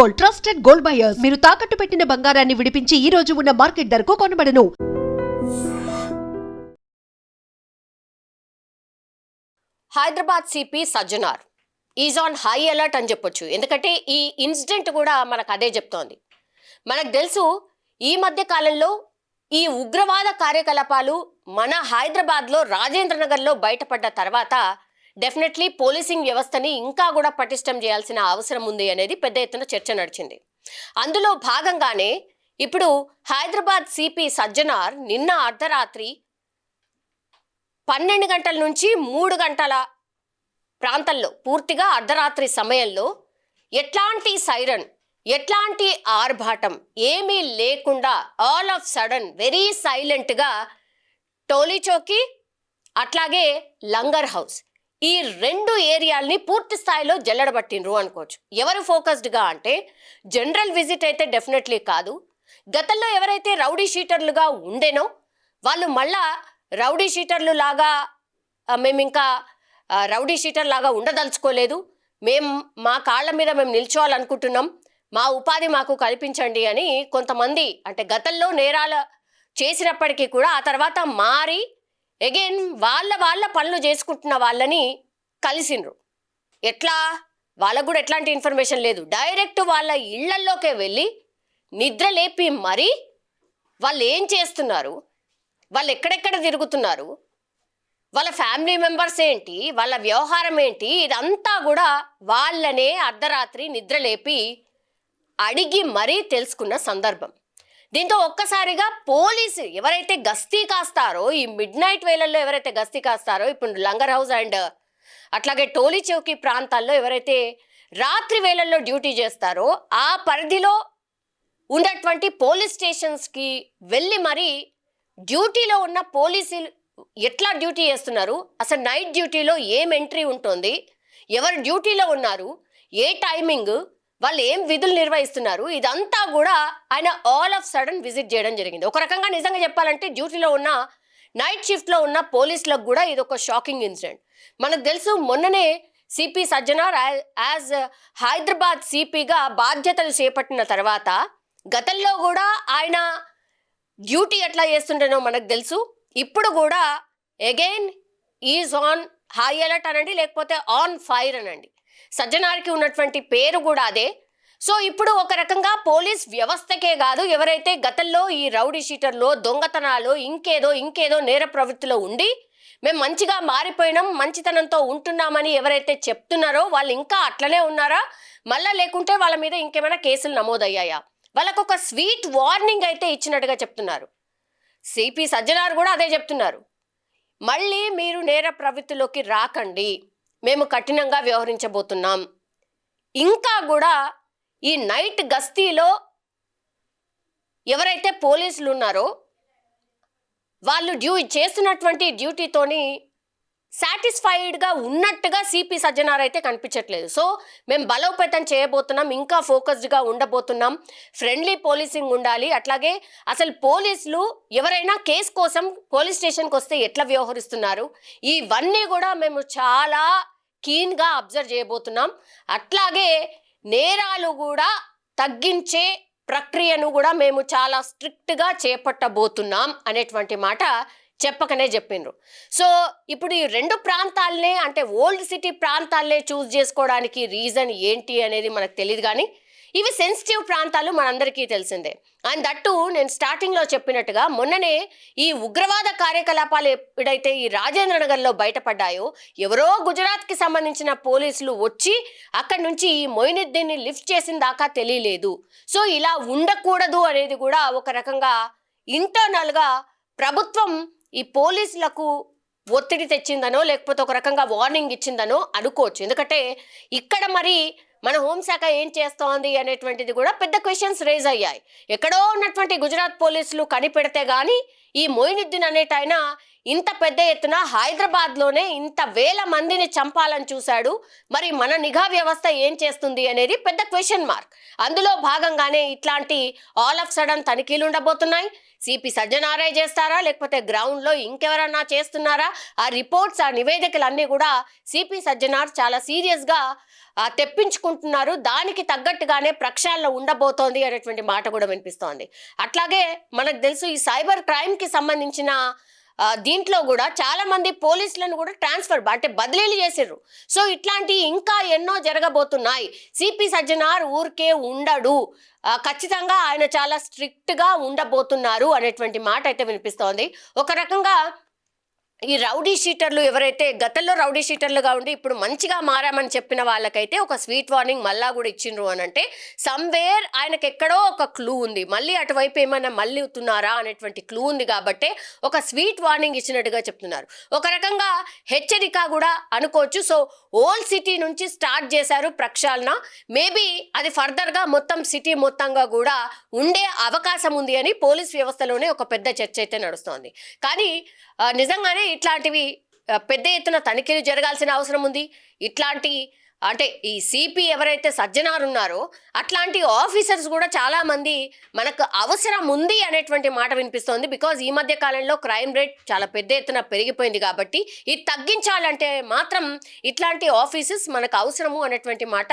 Gold trusted gold buyers. మీరు తాకట్టు పెట్టిన బంగారాన్ని విడిపించి ఈ రోజు ఉన్న మార్కెట్ ధరకు కొనబడను. Hyderabad CP Sajjanar. Is on high alert అని చెప్పొచ్చు. ఎందుకంటే ఈ ఇన్సిడెంట్ కూడా మనకు అదే చెప్తోంది. మనకు తెలుసు ఈ మధ్య కాలంలో ఈ ఉగ్రవాద కార్యకలాపాలు మన హైదరాబాద్లో రాజేంద్రనగర్లో బయటపడ్డ తర్వాత డెఫినెట్లీ పోలీసింగ్ వ్యవస్థని ఇంకా కూడా పటిష్టం చేయాల్సిన అవసరం ఉంది అనేది పెద్ద ఎత్తున చర్చ నడిచింది. అందులో భాగంగానే ఇప్పుడు హైదరాబాద్ సిపి సజ్జనార్ నిన్న అర్ధరాత్రి పన్నెండు గంటల నుంచి మూడు గంటల ప్రాంతంలో పూర్తిగా అర్ధరాత్రి సమయంలో ఎట్లాంటి సైరన్ ఎట్లాంటి ఆర్భాటం ఏమీ లేకుండా ఆల్ ఆఫ్ సడన్ వెరీ సైలెంట్గా టోలీచోకి అట్లాగే లంగర్ హౌస్ ఈ రెండు ఏరియాల్ని పూర్తి స్థాయిలో జల్లడబట్టిండ్రు అనుకోవచ్చు. ఎవరు ఫోకస్డ్గా అంటే జనరల్ విజిట్ అయితే డెఫినెట్లీ కాదు. గతంలో ఎవరైతే రౌడీ షీటర్లుగా ఉండేనో వాళ్ళు మళ్ళా రౌడీ షీటర్లు లాగా మేము ఇంకా రౌడీ షీటర్ లాగా ఉండదలుచుకోలేదు. మేం మా కాళ్ళ మీద మేము నిల్చోవాలనుకుంటున్నాం. మా ఉపాధి మాకు కల్పించండి అని కొంతమంది అంటే గతంలో నేరాలు చేసినప్పటికీ కూడా ఆ తర్వాత మారి అగైన్ వాళ్ళ వాళ్ళ పనులు చేసుకుంటున్న వాళ్ళని కలిసిండ్రు. ఎట్లా? వాళ్ళకు కూడా ఎట్లాంటి ఇన్ఫర్మేషన్ లేదు. డైరెక్ట్ వాళ్ళ ఇళ్ళల్లోకే వెళ్ళి నిద్ర లేపి మరీ వాళ్ళు ఏం చేస్తున్నారు? వాళ్ళు ఎక్కడెక్కడ తిరుగుతున్నారు? వాళ్ళ ఫ్యామిలీ మెంబర్స్ ఏంటి? వాళ్ళ వ్యవహారం ఏంటి? ఇదంతా కూడా వాళ్ళనే అర్ధరాత్రి నిద్రలేపి అడిగి మరీ తెలుసుకున్న సందర్భం. దీంతో ఒక్కసారిగా పోలీసు ఎవరైతే గస్తీ కాస్తారో ఈ మిడ్ నైట్ వేళల్లో ఎవరైతే గస్తీ కాస్తారో ఇప్పుడు లంగర్ హౌస్ అండ్ అట్లాగే టోలీ చౌకీ ప్రాంతాల్లో ఎవరైతే రాత్రి వేళల్లో డ్యూటీ చేస్తారో ఆ పరిధిలో ఉన్నటువంటి పోలీస్ స్టేషన్స్కి వెళ్ళి మరి డ్యూటీలో ఉన్న పోలీసులు ఎట్లా డ్యూటీ చేస్తున్నారు? అసలు నైట్ డ్యూటీలో ఏం ఎంట్రీ ఉంటుంది? ఎవరు డ్యూటీలో ఉన్నారు? ఏ టైమింగ్? వాళ్ళు ఏం విధులు నిర్వహిస్తున్నారు? ఇదంతా కూడా ఆయన ఆల్ ఆఫ్ సడన్ విజిట్ చేయడం జరిగింది. ఒక రకంగా నిజంగా చెప్పాలంటే డ్యూటీలో ఉన్న నైట్ షిఫ్ట్లో ఉన్న పోలీసులకు కూడా ఇది ఒక షాకింగ్ ఇన్సిడెంట్ మనకు తెలుసు మొన్ననే సిపి సజ్జనార్ యాజ్ హైదరాబాద్ సిపిగా బాధ్యతలు చేపట్టిన తర్వాత గతంలో కూడా ఆయన డ్యూటీ ఎట్లా చేస్తుండేనో మనకు తెలుసు. ఇప్పుడు కూడా again is on high alert అనండి లేకపోతే ఆన్ ఫైర్ అనండి. సజ్జనార్కి ఉన్నటువంటి పేరు కూడా అదే. సో ఇప్పుడు ఒక రకంగా పోలీస్ వ్యవస్థకే కాదు ఎవరైతే గతంలో ఈ రౌడీ షీటర్లో దొంగతనాలు ఇంకేదో ఇంకేదో నేర ప్రవృత్తిలో ఉండి మేము మంచిగా మారిపోయినాం మంచితనంతో ఉంటున్నామని ఎవరైతే చెప్తున్నారో వాళ్ళు ఇంకా అట్లనే ఉన్నారా? మళ్ళా లేకుంటే వాళ్ళ మీద ఇంకేమైనా కేసులు నమోదయ్యాయా? వాళ్ళకు ఒక స్వీట్ వార్నింగ్ అయితే ఇచ్చినట్టుగా చెప్తున్నారు. సిపి సజ్జనార్ కూడా అదే చెప్తున్నారు. మళ్ళీ మీరు నేర ప్రవృత్తిలోకి రాకండి. మేము కఠినంగా వ్యవహరించబోతున్నాం. ఇంకా కూడా ఈ నైట్ గస్తీలో ఎవరైతే పోలీసులు ఉన్నారో వాళ్ళు డ్యూ చేస్తున్నటువంటి డ్యూటీతోని సాటిస్ఫైడ్గా ఉన్నట్టుగా సిపి సజ్జనార్ అయితే కనిపించట్లేదు. సో మేము బలోపేతం చేయబోతున్నాం ఇంకా ఫోకస్డ్గా ఉండబోతున్నాం. ఫ్రెండ్లీ పోలీసింగ్ ఉండాలి. అట్లాగే అసలు పోలీసులు ఎవరైనా కేసు కోసం పోలీస్ స్టేషన్కి వస్తే ఎట్లా వ్యవహరిస్తున్నారు? ఇవన్నీ కూడా మేము చాలా కీన్గా అబ్జర్వ్ చేయబోతున్నాం. అట్లాగే నేరాలు కూడా తగ్గించే ప్రక్రియను కూడా మేము చాలా స్ట్రిక్ట్గా చేపట్టబోతున్నాం అనేటువంటి మాట చెప్పకనే చెప్పిండ్రు. సో ఇప్పుడు ఈ రెండు ప్రాంతాలనే అంటే ఓల్డ్ సిటీ ప్రాంతాలనే చూస్ చేసుకోవడానికి రీజన్ ఏంటి అనేది మనకు తెలియదు కానీ ఇవి సెన్సిటివ్ ప్రాంతాలు మనందరికీ తెలిసిందే. అండ్ దట్టు నేను స్టార్టింగ్లో చెప్పినట్టుగా మొన్ననే ఈ ఉగ్రవాద కార్యకలాపాలు ఎప్పుడైతే ఈ రాజేంద్ర నగర్లో బయటపడ్డాయో ఎవరో గుజరాత్కి సంబంధించిన పోలీసులు వచ్చి అక్కడి నుంచి ఈ మొయినుద్దీన్ని లిఫ్ట్ చేసిన దాకా తెలియలేదు. సో ఇలా ఉండకూడదు అనేది కూడా ఒక రకంగా ఇంటర్నల్గా ప్రభుత్వం ఈ పోలీసులకు ఒత్తిడి తెచ్చిందనో లేకపోతే ఒక రకంగా వార్నింగ్ ఇచ్చిందనో అనుకోవచ్చు. ఎందుకంటే ఇక్కడ మరి మన హోంశాఖ ఏం చేస్తోంది అనేటువంటిది కూడా పెద్ద క్వశ్చన్స్ రేజ్ అయ్యాయి. ఎక్కడో ఉన్నటువంటి గుజరాత్ పోలీసులు కనిపెడితే కానీ ఈ మొయినుద్దీన్ అనేటైన ఇంత పెద్ద ఎత్తున హైదరాబాద్లోనే ఇంత వేల మందిని చంపాలని చూశాడు. మరి మన నిఘా వ్యవస్థ ఏం చేస్తుంది అనేది పెద్ద క్వశ్చన్ మార్క్. అందులో భాగంగానే ఇట్లాంటి ఆల్ ఆఫ్ సడన్ తనిఖీలు ఉండబోతున్నాయి. సిపి సజ్జనారాయ్ చేస్తారా? లేకపోతే గ్రౌండ్లో ఇంకెవరన్నా చేస్తున్నారా? ఆ రిపోర్ట్స్ ఆ నివేదికలన్నీ కూడా సిపి సజ్జనార్ చాలా సీరియస్గా తెప్పించుకుంటున్నారు. దానికి తగ్గట్టుగానే ప్రక్షాళన ఉండబోతోంది అనేటువంటి మాట కూడా వినిపిస్తోంది. అట్లాగే మనకు తెలుసు ఈ సైబర్ క్రైమ్కి సంబంధించిన దీంట్లో కూడా చాలా మంది పోలీసులను కూడా ట్రాన్స్ఫర్ అంటే బదిలీలు చేసిర్రు. సో ఇట్లాంటి ఇంకా ఎన్నో జరగబోతున్నాయి. సిపి సజ్జనార్ ఊరికే ఉండడు. ఖచ్చితంగా ఆయన చాలా స్ట్రిక్ట్గా ఉండబోతున్నారు అనేటువంటి మాట అయితే వినిపిస్తోంది. ఒక రకంగా ఈ రౌడీ షీటర్లు ఎవరైతే గతంలో రౌడీ షీటర్లుగా ఉండి ఇప్పుడు మంచిగా మారామని చెప్పిన వాళ్ళకైతే ఒక స్వీట్ వార్నింగ్ మళ్ళా కూడా ఇచ్చిండ్రు అని అంటే సమ్వేర్ ఆయనకి ఎక్కడో ఒక క్లూ ఉంది. మళ్ళీ అటువైపు ఏమైనా మళ్ళీ అవుతున్నారా అనేటువంటి క్లూ ఉంది కాబట్టి ఒక స్వీట్ వార్నింగ్ ఇచ్చినట్టుగా చెప్తున్నారు. ఒక రకంగా హెచ్చరిక కూడా అనుకోవచ్చు. సో ఓల్డ్ సిటీ నుంచి స్టార్ట్ చేశారు ప్రక్షాళన. మేబీ అది ఫర్దర్గా మొత్తం సిటీ మొత్తంగా కూడా ఉండే అవకాశం ఉంది అని పోలీస్ వ్యవస్థలోనే ఒక పెద్ద చర్చ అయితే నడుస్తోంది. కానీ నిజంగానే ఇట్లాంటివి పెద్ద ఎత్తున తనిఖీలు జరగాల్సిన అవసరం ఉంది. ఇట్లాంటి అంటే ఈ సిపి ఎవరైతే సజ్జనారు ఉన్నారో అట్లాంటి ఆఫీసర్స్ కూడా చాలామంది మనకు అవసరం ఉంది అనేటువంటి మాట వినిపిస్తోంది. బికాజ్ ఈ మధ్య కాలంలో క్రైమ్ రేట్ చాలా పెద్ద ఎత్తున పెరిగిపోయింది కాబట్టి ఇది తగ్గించాలంటే మాత్రం ఇట్లాంటి ఆఫీసెస్ మనకు అవసరము అనేటువంటి మాట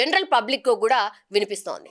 జనరల్ పబ్లిక్ కూడా వినిపిస్తోంది.